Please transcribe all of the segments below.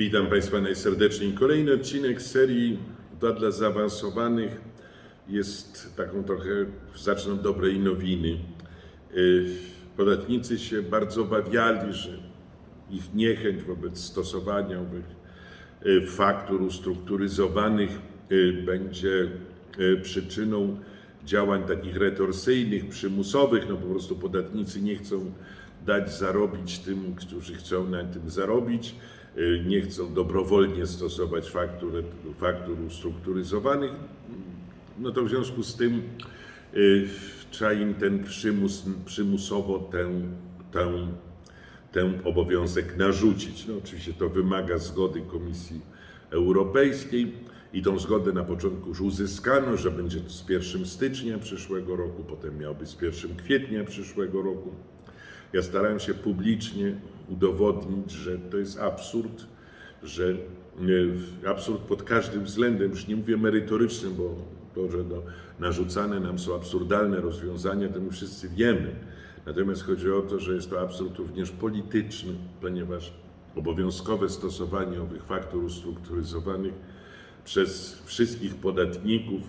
Witam Państwa najserdeczniej. Kolejny odcinek serii Dwa dla zaawansowanych jest taką trochę, zacznę od dobrej nowiny. Yy, Podatnicy się bardzo obawiali, że ich niechęć wobec stosowania owych yy, faktur ustrukturyzowanych yy, będzie przyczyną działań takich retorsyjnych, przymusowych, no po prostu podatnicy nie chcą dać zarobić tym, którzy chcą na tym zarobić, y, nie chcą dobrowolnie stosować faktur, faktur ustrukturyzowanych, no to w związku z tym y, trzeba im ten przymus, przymusowo ten, ten, ten obowiązek narzucić. No oczywiście to wymaga zgody Komisji Europejskiej i tą zgodę na początku już uzyskano, że będzie to z 1 stycznia przyszłego roku, potem miał być z 1 kwietnia przyszłego roku. Ja starałem się publicznie udowodnić, że to jest absurd, że e, absurd pod każdym względem, już nie mówię merytorycznym, bo to, że no, narzucane nam są absurdalne rozwiązania, to my wszyscy wiemy. Natomiast chodzi o to, że jest to absurd również polityczny, ponieważ obowiązkowe stosowanie owych faktur ustrukturyzowanych przez wszystkich podatników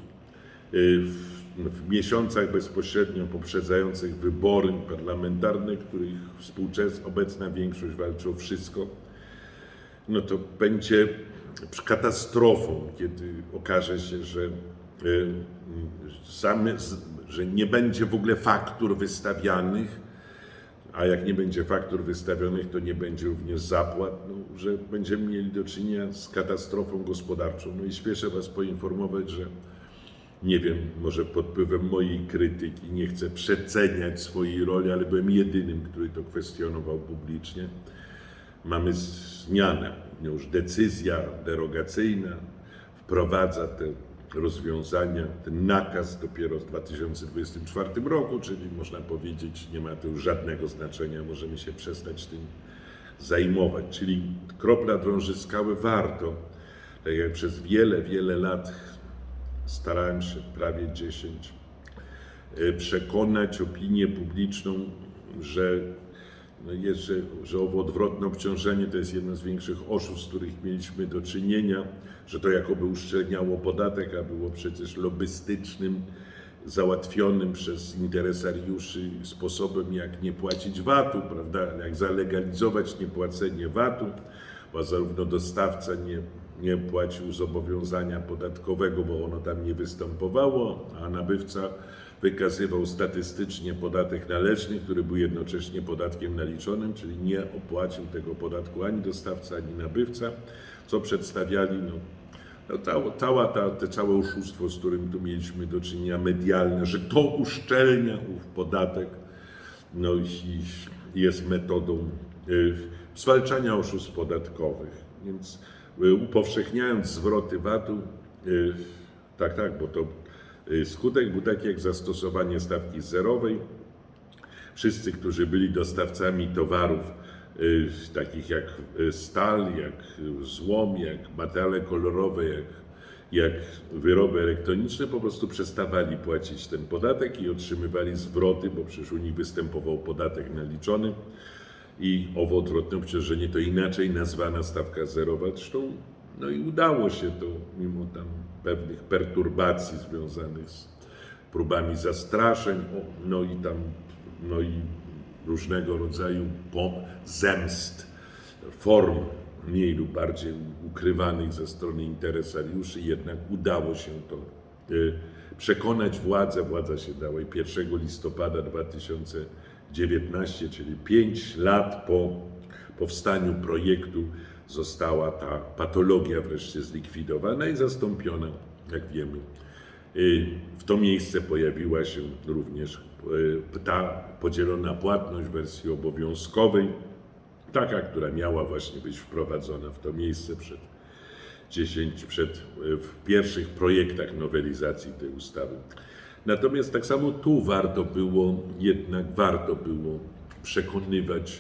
w, w miesiącach bezpośrednio poprzedzających wybory parlamentarne, których współczesna obecna większość walczy o wszystko, no to będzie katastrofą, kiedy okaże się, że, y, same, że nie będzie w ogóle faktur wystawianych, a jak nie będzie faktur wystawionych, to nie będzie również zapłat, no, że będziemy mieli do czynienia z katastrofą gospodarczą. No i śpieszę Was poinformować, że nie wiem, może pod wpływem mojej krytyki, nie chcę przeceniać swojej roli, ale byłem jedynym, który to kwestionował publicznie. Mamy zmianę, już decyzja derogacyjna wprowadza te rozwiązania, ten nakaz dopiero w 2024 roku, czyli można powiedzieć, nie ma to już żadnego znaczenia, możemy się przestać tym zajmować. Czyli kropla drąży skały warto. Tak jak przez wiele, wiele lat starałem się, prawie 10, y, przekonać opinię publiczną, że no jest, że, że owo odwrotne obciążenie to jest jedno z większych oszustw, z których mieliśmy do czynienia, że to jakoby uszczelniało podatek, a było przecież lobbystycznym, załatwionym przez interesariuszy sposobem, jak nie płacić VAT-u, prawda, jak zalegalizować niepłacenie VAT-u, bo zarówno dostawca nie, nie płacił zobowiązania podatkowego, bo ono tam nie występowało, a nabywca wykazywał statystycznie podatek należny, który był jednocześnie podatkiem naliczonym, czyli nie opłacił tego podatku ani dostawca, ani nabywca, co przedstawiali no, no, cała, cała ta, te całe oszustwo, z którym tu mieliśmy do czynienia medialne, że to uszczelnia ów podatek, no i jest metodą y, zwalczania oszustw podatkowych. Więc upowszechniając zwroty VAT-u, y, tak, tak, bo to y, skutek był taki jak zastosowanie stawki zerowej. Wszyscy, którzy byli dostawcami towarów takich jak stal, jak złom, jak materiale kolorowe, jak, jak wyroby elektroniczne, po prostu przestawali płacić ten podatek i otrzymywali zwroty, bo przecież u nich występował podatek naliczony i owo odwrotne obciążenie to inaczej nazwana stawka zerowa. Zresztą no i udało się to, mimo tam pewnych perturbacji związanych z próbami zastraszeń, no i tam, no i różnego rodzaju zemst, form mniej lub bardziej ukrywanych ze strony interesariuszy, jednak udało się to y, przekonać władzę. Władza się dała i 1 listopada 2019, czyli 5 lat po powstaniu projektu, została ta patologia wreszcie zlikwidowana i zastąpiona, jak wiemy, W to miejsce pojawiła się również y, ta podzielona płatność w wersji obowiązkowej, taka, która miała właśnie być wprowadzona w to miejsce przed 10, przed, y, w pierwszych projektach nowelizacji tej ustawy. Natomiast tak samo tu warto było, jednak warto było przekonywać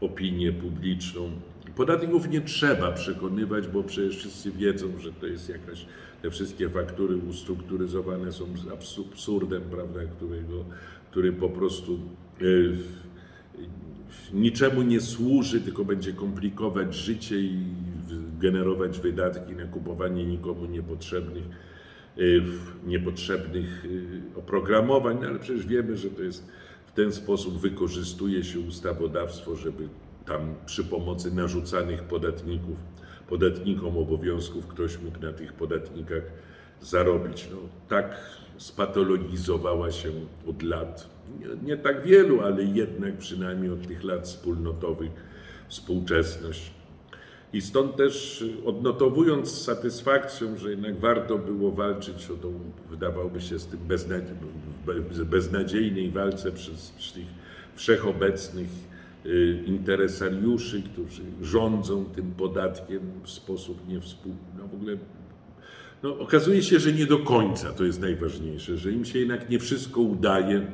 opinię publiczną. Podatników nie trzeba przekonywać, bo przecież wszyscy wiedzą, że to jest jakaś, te wszystkie faktury ustrukturyzowane są abs- absurdem, prawda, którego, który po prostu y, niczemu nie służy, tylko będzie komplikować życie i generować wydatki na kupowanie nikomu niepotrzebnych, niepotrzebnych y, oprogramowań, no ale przecież wiemy, że to jest w ten sposób wykorzystuje się ustawodawstwo, żeby tam przy pomocy narzucanych podatników, podatnikom obowiązków ktoś mógł na tych podatnikach zarobić. No, tak spatologizowała się od lat, nie, nie tak wielu, ale jednak przynajmniej od tych lat wspólnotowych współczesność. I stąd też odnotowując z satysfakcją, że jednak warto było walczyć o tą, wydawałoby się, z tym beznadzie- be- beznadziejnej walce przez, przez tych wszechobecnych y, interesariuszy, którzy rządzą tym podatkiem w sposób niewspół... No w ogóle no, okazuje się, że nie do końca to jest najważniejsze, że im się jednak nie wszystko udaje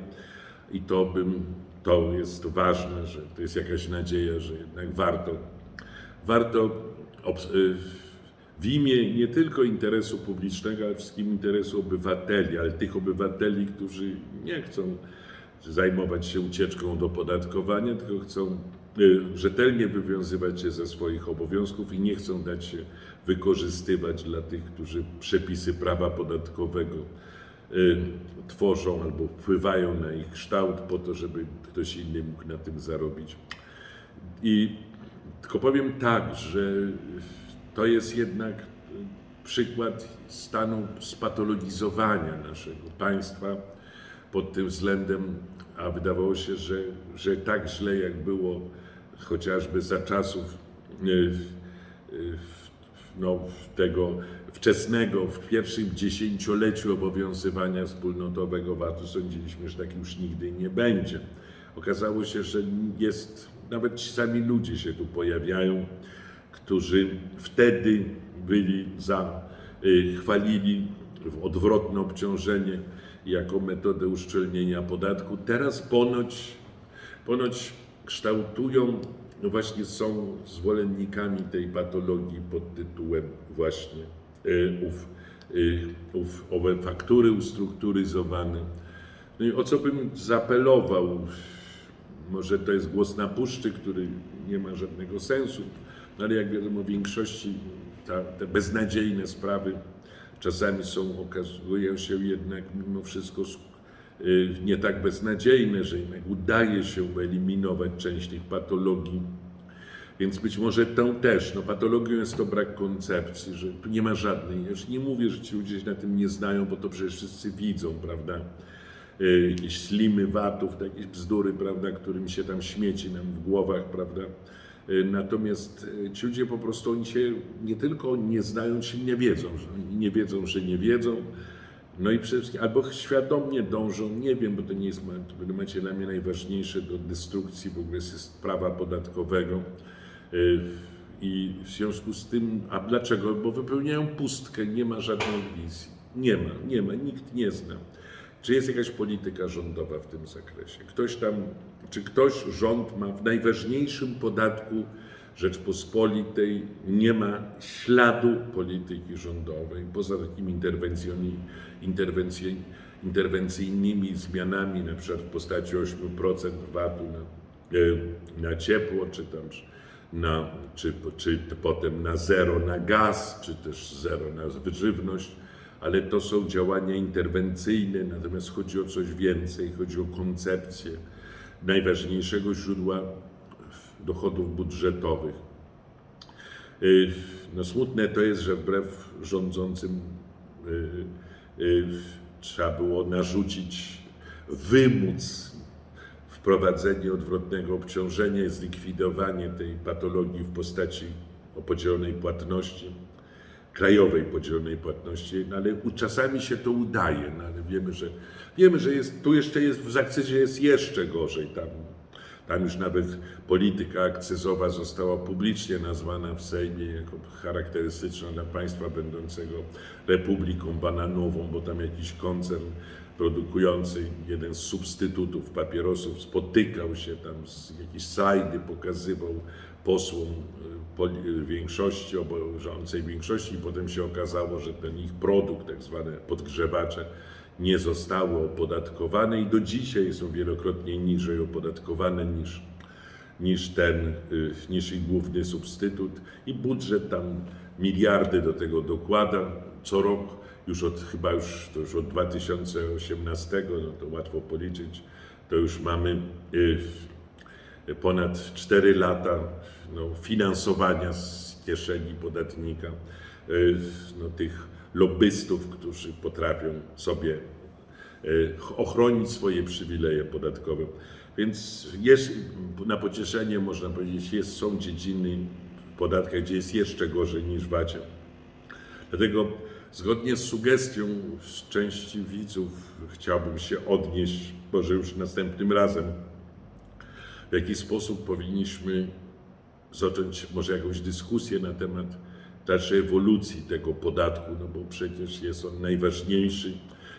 i to bym, to jest ważne, że to jest jakaś nadzieja, że jednak warto, warto y, w imię nie tylko interesu publicznego, ale wszystkim interesu obywateli, ale tych obywateli, którzy nie chcą zajmować się ucieczką do podatkowania, tylko chcą y, rzetelnie wywiązywać się ze swoich obowiązków i nie chcą dać się wykorzystywać dla tych, którzy przepisy prawa podatkowego y, tworzą albo wpływają na ich kształt po to, żeby ktoś inny mógł na tym zarobić. I tylko powiem tak, że to jest jednak przykład stanu spatologizowania naszego państwa pod tym względem, a wydawało się, że, że tak źle jak było chociażby za czasów y, y, no, tego wczesnego, w pierwszym dziesięcioleciu obowiązywania wspólnotowego VAT-u sądziliśmy, że tak już nigdy nie będzie. Okazało się, że jest, nawet ci sami ludzie się tu pojawiają, którzy wtedy byli za, y, chwalili odwrotne obciążenie jako metodę uszczelnienia podatku. Teraz ponoć, ponoć kształtują, no właśnie są zwolennikami tej patologii pod tytułem właśnie y, ów, y, ów, owe faktury ustrukturyzowane. No i o co bym zaapelował? Może to jest głos na puszczy, który nie ma żadnego sensu, no ale jak wiadomo, w większości ta, te beznadziejne sprawy czasami są, okazują się jednak mimo wszystko y, nie tak beznadziejne, że jednak udaje się wyeliminować część tych patologii. Więc być może tą też, no patologią jest to brak koncepcji, że tu nie ma żadnej. Już nie mówię, że ci ludzie się na tym nie znają, bo to przecież wszyscy widzą, prawda? Y, slimy watów, jakieś bzdury, prawda, którym się tam śmieci nam w głowach, prawda? Y, Natomiast y, ci ludzie po prostu oni się nie tylko nie znają, czy nie wiedzą, że nie wiedzą, że nie wiedzą. No i przede wszystkim albo świadomie dążą, nie wiem, bo to nie jest w tym momencie dla mnie najważniejsze do destrukcji w ogóle systemu prawa podatkowego. I w związku z tym, a dlaczego? Bo wypełniają pustkę, nie ma żadnej wizji. Nie ma, nie ma, nikt nie zna. Czy jest jakaś polityka rządowa w tym zakresie? Ktoś tam, czy ktoś, rząd ma w najważniejszym podatku Rzeczpospolitej nie ma śladu polityki rządowej, poza takimi interwencjami, interwencyjnymi zmianami, na przykład w postaci 8% VAT-u na, e, na ciepło, czy tam na, czy, czy potem na zero na gaz, czy też zero na żywność, ale to są działania interwencyjne, natomiast chodzi o coś więcej, chodzi o koncepcję najważniejszego źródła dochodów budżetowych. Y, No smutne to jest, że wbrew rządzącym y, y, trzeba było narzucić, wymóc wprowadzenie odwrotnego obciążenia, zlikwidowanie tej patologii w postaci podzielonej płatności, krajowej podzielonej płatności, no ale czasami się to udaje, no ale wiemy, że wiemy, że jest, tu jeszcze jest w zakcyzie jest jeszcze gorzej. Tam, tam już nawet polityka akcyzowa została publicznie nazwana w Sejmie jako charakterystyczna dla państwa będącego republiką bananową, bo tam jakiś koncern produkujący jeden z substytutów papierosów spotykał się tam, z, jakieś slajdy pokazywał posłom poli- większości, obowiązującej większości i potem się okazało, że ten ich produkt, tak zwane podgrzewacze, nie zostały opodatkowane i do dzisiaj są wielokrotnie niżej opodatkowane niż, niż ten, y, niż ich główny substytut. I budżet tam miliardy do tego dokłada. Co rok, już od chyba już, to już od 2018, no to łatwo policzyć, to już mamy y, ponad 4 lata no, finansowania z kieszeni podatnika, y, no, tych lobbystów, którzy potrafią sobie y, ochronić swoje przywileje podatkowe. Więc jest, na pocieszenie można powiedzieć, jest, są dziedziny w podatkach, gdzie jest jeszcze gorzej niż w VAT-ie. Dlatego zgodnie z sugestią z części widzów chciałbym się odnieść, może już następnym razem, w jaki sposób powinniśmy zacząć może jakąś dyskusję na temat dalszej ewolucji tego podatku, no bo przecież jest on najważniejszy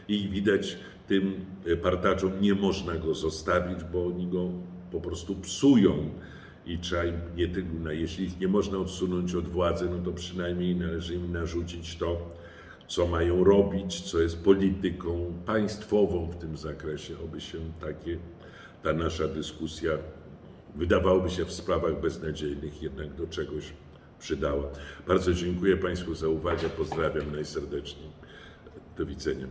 i widać tym partaczom nie można go zostawić, bo oni go po prostu psują i trzeba im nie tylko, jeśli ich nie można odsunąć od władzy, no to przynajmniej należy im narzucić to, co mają robić, co jest polityką państwową w tym zakresie, aby się takie, ta nasza dyskusja wydawałoby się w sprawach beznadziejnych jednak do czegoś przydała. Bardzo dziękuję Państwu za uwagę, pozdrawiam najserdeczniej. Do widzenia.